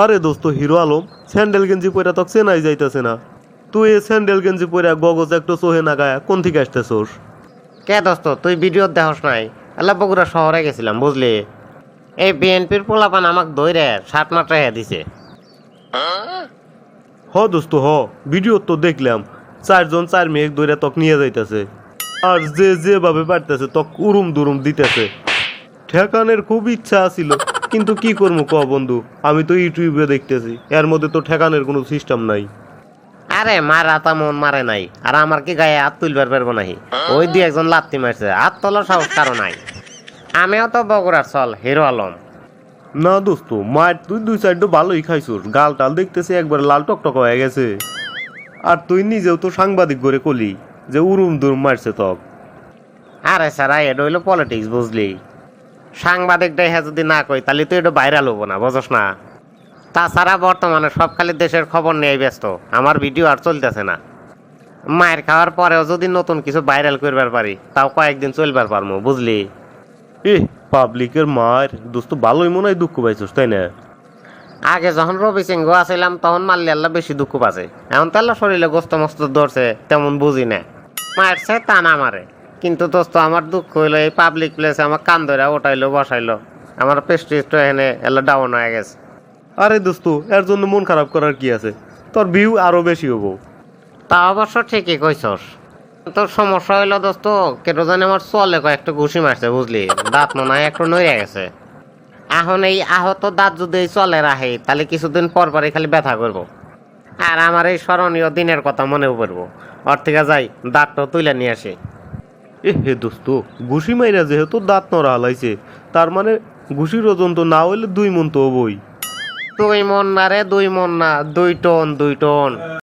আরে দোস্ত hero Alam sandal গেঞ্জি পরে তক চেনাই যাইতেছে না। তুই এই স্যান্ডেল গেঞ্জি পরে গগজ একটু চোহে না গায়া কোন থেকে আসতেছোস? কে দোস্ত তুই ভিডিও দেখস নাই? আল্লাহ বগুড়া শহরে গেছিলাম বুঝলি? এই বিএনপির পোলাপান আমাক দইরে সাত মাত্রা হে দিছে। হ দোস্ত হ ভিডিও তো দেখলাম চারজন চার মেয়ে ধরে তক নিয়ে যাইতেছে। আর যে যেভাবে পারতেছে তক উরুম দুরুম দিতেছে। ঠেকানের খুব ইচ্ছা ছিল কিন্তু কি করব ক বন্ধু? আমি তো ইউটিউবে দেখতেছি। এর মধ্যে তো ঠেকানের কোনো সিস্টেম নাই। আরে মারা তা মন মারে নাই। আর আমার কি গায়ে হাত তুলবার পারব নাহি? ওই দিয়ে একজন লাত্তি মারছে। হাত তোলার সাহস কারও নাই। আমিও তো বগুড়ার চল হিরো আলম। না দোস্ত মায়ের তুই দুই সাইড ভালোই খাইছোস গাল টাল দেখতেছি একবার লাল টকটক হয়ে গেছে। আর তুই নিজেও তো সাংবাদিক করে কলি যে উরুম দুরুম মারছে তক আরে স্যার এটা হইল পলিটিক্স বুঝলি? সাংবাদিক দেখে যদি না কই তাহলে তো এটা ভাইরাল হব না বুঝস না? তাছাড়া বর্তমানে সব খালি দেশের খবর নিয়ে ব্যস্ত আমার ভিডিও আর চলতেছে না। মায়ের খাওয়ার পরেও যদি নতুন কিছু ভাইরাল করবার পারি তাও কয়েকদিন চলবার পারব বুঝলি? এ পাবলিকের মার দোস্ত ভালোই মনে হয় দুঃখ পাইছিস তাই না? আগে যখন রবি সিংহ আছিলাম তখন মারলে আল্লাহ বেশি দুঃখ পাচ্ছে এখন তো আল্লাহ শরীরে গোস্ত মস্ত ধরছে তেমন বুঝি না। মারছে তা না মারে কিন্তু দোস্ত আমার দুঃখ হইল এই পাবলিক প্লেসে আমার কান ধরে ওটাইলো বসাইলো। আমার পেস্টিস তো এখানে এলা ডাউন হয়ে গেছে। আরে দোস্ত এর জন্য মন খারাপ করার কি আছে? তোর ভিউ আরও বেশি হব। তা অবশ্য ঠিকই কইছস। তোর সমস্যা হইল দোস্ত কেন জানি আমার চলে কয়েকটা ঘুষি মারছে বুঝলি? দাঁত মনে হয় একটু নড়ে গেছে। এখন এই আহত দাঁত যদি এই চলে রাখে তাহলে কিছুদিন পর পরই খালি ব্যথা করব। আর আমার এই স্মরণীয় দিনের কথা মনেও পড়ব। ওর থেকে যাই দাঁতটা তুলে নিয়ে আসি। এ হে দোস্ত, ঘুষি মাইরা যেহেতু দাঁত নড়া হালাইছে, তার মানে ঘুষির ওজন তো না হইলে দুই মন তো হবই। দুই মন না রে, দুই মন না, দুই টন দুই টন।